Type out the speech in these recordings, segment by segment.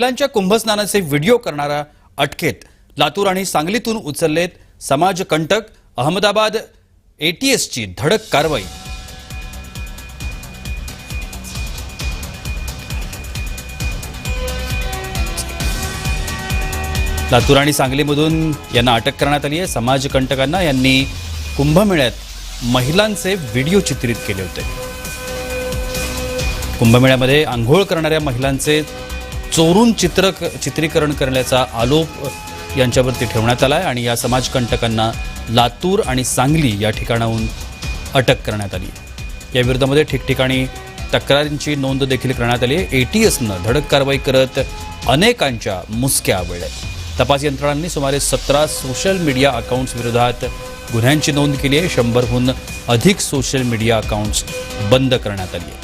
महिलांच्या कुंभस्नानाचे व्हिडिओ करणारा अटकेत. लातूर आणि सांगलीतून उचललेत समाजकंटक अहमदाबाद एटीएसची धडक कारवाई. लातूर आणि सांगलीमधून यांना अटक करण्यात आली आहे. समाजकंटकांना यांनी कुंभमेळ्यात महिलांचे व्हिडिओ चित्रित केले होते. कुंभमेळ्यामध्ये आंघोळ करणाऱ्या महिलांचे चोरून चित्र चित्रीकरण करण्याचा आरोप यांच्यावरती ठेवण्यात आला आहे आणि या समाजकंटकांना लातूर आणि सांगली या ठिकाणाहून अटक करण्यात आली. या विरोधामध्ये ठिकठिकाणी तक्रारींची नोंद देखील करण्यात आली. आहे एटीएसनं धडक कारवाई करत अनेकांच्या मुसक्या आवळल्या. तपास यंत्रणांनी सुमारे सतरा सोशल मीडिया अकाउंट्स विरोधात गुन्ह्यांची नोंद केली आहे. शंभरहून अधिक सोशल मीडिया अकाउंट्स बंद करण्यात आली आहे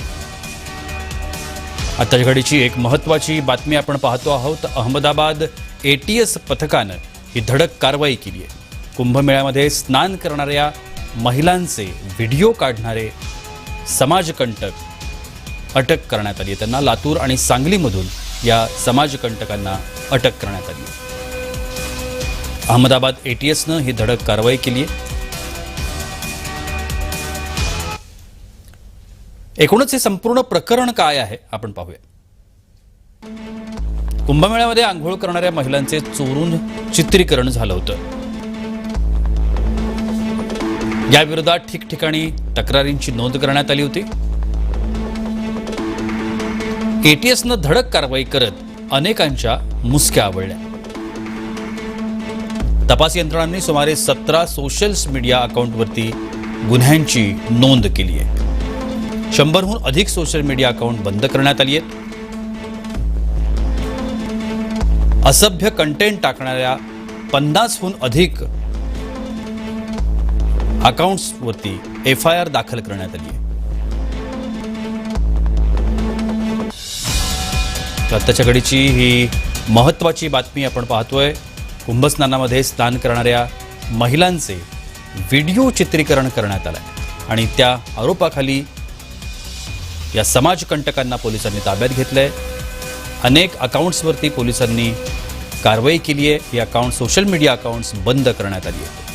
आताच्या घडीची एक महत्वाची बातमी आपण पाहतो आहोत. अहमदाबाद ए टी एस पथकानं ही धडक कारवाई केली आहे. कुंभमेळ्यामध्ये स्नान करणाऱ्या महिलांचे व्हिडिओ काढणारे समाजकंटक अटक करण्यात आली आहे. त्यांना लातूर आणि सांगलीमधून या समाजकंटकांना अटक करण्यात आली अहमदाबाद ए टी एसनं ही धडक कारवाई केली आहे. एकूणच हे संपूर्ण प्रकरण काय आहे आपण पाहूया. कुंभमेळ्यामध्ये आंघोळ करणाऱ्या महिलांचे चोरून चित्रीकरण झालं होतं. या विरोधात ठिकठिकाणी तक्रारींची नोंद करण्यात आली होती. एटीएसनं धडक कारवाई करत अनेकांच्या मुसक्या आवळल्या. तपास यंत्रणांनी सुमारे सतरा सोशल मीडिया अकाउंटवरती गुन्ह्यांची नोंद केली आहे. शंभरहून अधिक सोशल मीडिया अकाउंट बंद करण्यात आली आहेत. असभ्य कंटेंट टाकणाऱ्या पन्नासहून अधिक अकाउंट्सवरती एफ आय आर दाखल करण्यात आली आहे. तर आत्ताच्या घडीची ही महत्वाची बातमी आपण पाहतोय. कुंभस्नानामध्ये स्नान करणाऱ्या महिलांचे व्हिडिओ चित्रीकरण करण्यात आलं आहे आणि त्या आरोपाखाली या समाजकंटकांना पोलिसांनी ताब्यात घेतलंय. अनेक अकाउंट्सवरती पोलिसांनी कारवाई केली आहे. ही अकाउंट सोशल मीडिया अकाउंट्स बंद करण्यात आली आहे.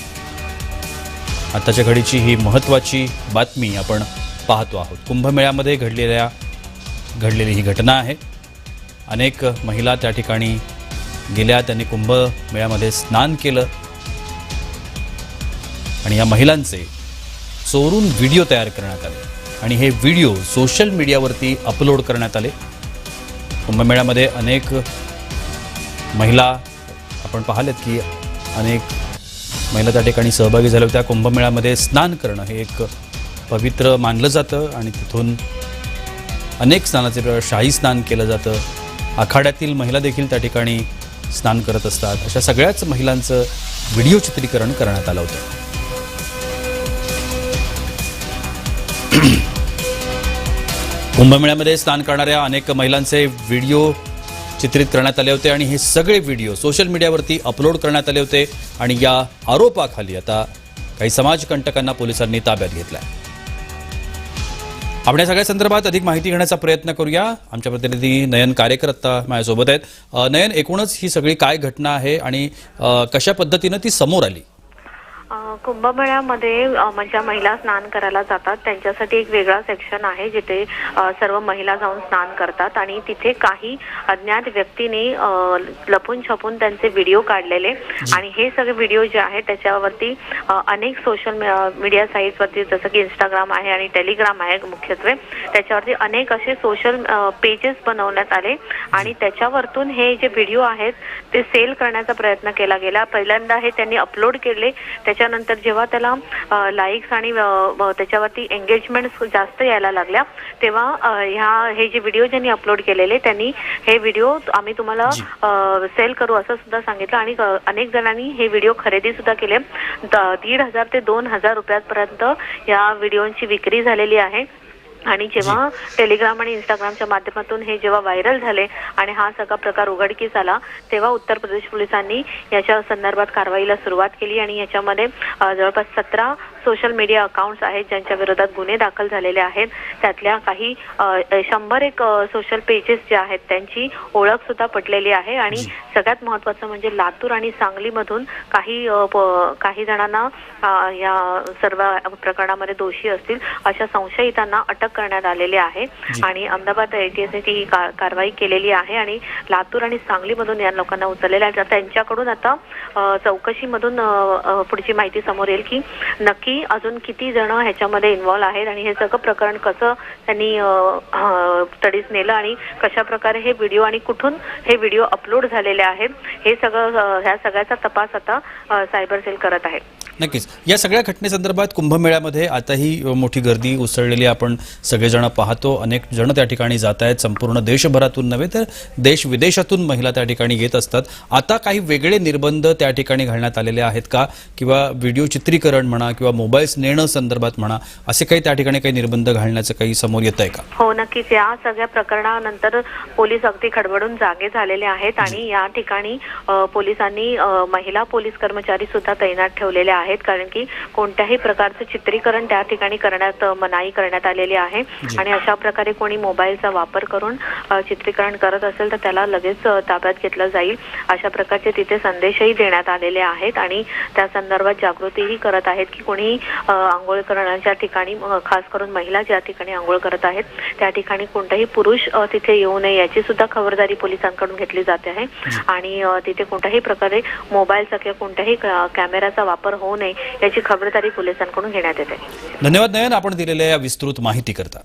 आताच्या घडीची ही महत्त्वाची बातमी आपण पाहतो आहोत. कुंभमेळ्यामध्ये घडलेल्या घडलेली ही घटना आहे. अनेक महिला त्या ठिकाणी गेल्या त्यांनी कुंभमेळ्यामध्ये स्नान केलं. आणि या महिलांचे चोरून व्हिडिओ तयार करण्यात आले. आणि हे व्हिडिओ सोशल मीडियावरती अपलोड करण्यात आले. कुंभमेळ्यामध्ये अनेक महिला आपण पाहिलेत की अनेक महिला त्या ठिकाणी सहभागी झाल्या होत्या. कुंभमेळ्यामध्ये स्नान करणं हे एक पवित्र मानलं जातं आणि तिथून अनेक स्नानाचे शाही स्नान केलं जातं. आखाड्यातील महिला देखील त्या ठिकाणी स्नान करत असतात. अशा सगळ्याच महिलांचं व्हिडिओ चित्रीकरण करण्यात आलं होतं. कुंभमेळ्यामध्ये स्नान करणाऱ्या अनेक महिलांचे व्हिडिओ चित्रित करण्यात आले होते आणि हे सगळे व्हिडिओ सोशल मीडियावरती अपलोड करण्यात आले होते आणि या आरोपाखाली आता काही समाजकंटकांना पोलिसांनी ताब्यात घेतलाय. आपण या सगळ्या संदर्भात अधिक माहिती घेण्याचा प्रयत्न करूया. आमच्या प्रतिनिधी नयन कार्यकर्ता माझ्यासोबत आहेत. नयन एकूणच ही सगळी काय घटना आहे आणि कशा पद्धतीनं ती समोर आली? कुंभमेळ्यामध्ये ज्या महिला स्नान करायला जातात त्यांच्यासाठी एक वेगळा सेक्शन आहे जिथे सर्व महिला जाऊन स्नान करतात आणि तिथे काही अज्ञात व्यक्तीने लपून छपून त्यांचे व्हिडिओ काढलेले. आणि हे सगळे व्हिडिओ जे आहेत त्याच्यावरती अनेक सोशल मीडिया साईट्सवरती जसं की इंस्टाग्राम आहे आणि टेलिग्राम आहे मुख्यत्वे त्याच्यावरती अनेक असे सोशल पेजेस बनवण्यात आले. आणि त्याच्यावरतून हे जे व्हिडिओ आहेत ते सेल करण्याचा प्रयत्न केला गेला. पहिल्यांदा हे त्यांनी अपलोड केले. त्याच्यानंतर जेव्हा त्याला लाईक्स आणि त्याच्यावरती एंगेजमेंट जास्त यायला लागल्या तेव्हा ह्या हे जे व्हिडिओ ज्यांनी अपलोड केलेले त्यांनी हे व्हिडिओ आम्ही तुम्हाला. सेल करू असं सुद्धा सांगितलं आणि अनेक जणांनी हे व्हिडिओ खरेदी सुद्धा केले द- दीड हजार ते दोन हजार रुपयापर्यंत या व्हिडिओची विक्री झालेली आहे आणि जेव्हा टेलिग्राम आणि इंस्टाग्रामच्या माध्यमातून हे जेव्हा व्हायरल झाले आणि हा सगळा प्रकार उघडकीस आला तेव्हा उत्तर प्रदेश पोलिसांनी याच्या संदर्भात कारवाईला सुरुवात केली आणि याच्यामध्ये जवळपास सतरा सोशल मीडिया अकाउंट्स आहेत ज्यांच्या विरोधात गुन्हे दाखल झालेले आहेत त्यातल्या काही शंभर एक सोशल पेजेस जे आहेत त्यांची ओळख सुद्धा पटलेली आहे आणि. सगळ्यात महत्वाचं म्हणजे लातूर आणि सांगलीमधून काही काही जणांना या सर्व प्रकरणामध्ये दोषी असतील अशा संशयितांना अटक करण्यात आलेली आहे. आणि अहमदाबाद एटीएसने ही कारवाई केलेली आहे आणि लातूर आणि सांगलीमधून या लोकांना उचललेल्या आहेत. त्यांच्याकडून आता चौकशीमधून पुढची माहिती समोर येईल की नक्की अजून किती जण ह्याच्यामध्ये इन्व्हॉल्व आहेत आणि हे सगळं प्रकरण कसं त्यांनी स्टडीज नेलं आणि कशा प्रकारे हे व्हिडिओ आणि कुठून हे व्हिडिओ अपलोड झालेले आहेत हे सगळं ह्या सगळ्याचा तपास आता सायबर सेल करत आहे नक्कीच. या सगळ्या घटनेसंदर्भात कुंभमेळ्यामध्ये आताही मोठी गर्दी उसळलेली आपण सगळेजण पाहतो. अनेक जण त्या ठिकाणी जात आहेत. संपूर्ण देशभरातून नव्हे तर देश विदेशातून महिला त्या ठिकाणी येत असतात. आता काही वेगळे निर्बंध त्या ठिकाणी घालण्यात आलेले आहेत का? किंवा व्हिडिओ चित्रीकरण म्हणा किंवा मोबाईल्स नेणं संदर्भात म्हणा असे काही त्या ठिकाणी काही निर्बंध घालण्याचं काही समोर येत आहे का? हो नक्कीच. या सगळ्या प्रकरणानंतर पोलीस अगदी खडबडून जागे झालेले आहेत आणि या ठिकाणी पोलिसांनी महिला पोलीस कर्मचारी सुद्धा तैनात ठेवलेले आहेत. कारण की कोणत्याही प्रकारचं चित्रीकरण त्या ठिकाणी करण्यात मनाई करण्यात आलेली आहे. आणि अशा प्रकारे कोणी मोबाईलचा वापर करून चित्रीकरण करत असेल तर त्याला लगेच ताब्यात घेतलं जाईल. अशा प्रकारचे तिथे संदेशही देण्यात आलेले आहेत आणि त्या संदर्भात जागृतीही करत आहेत की कोणी आंघोळ करण्याच्या ठिकाणी खास करून महिला ज्या ठिकाणी आंघोळ करत आहेत त्या ठिकाणी कोणताही पुरुष तिथे येऊ नये याची सुद्धा खबरदारी पोलिसांकडून घेतली जाते आहे. आणि तिथे कोणत्याही प्रकारे मोबाईलचा किंवा कोणत्याही कॅमेराचा वापर होऊ नये याची खबरदारी पोलिसांकडून घेण्यात येते. धन्यवाद नयन. आपण दिलेल्या या विस्तृत माहिती करता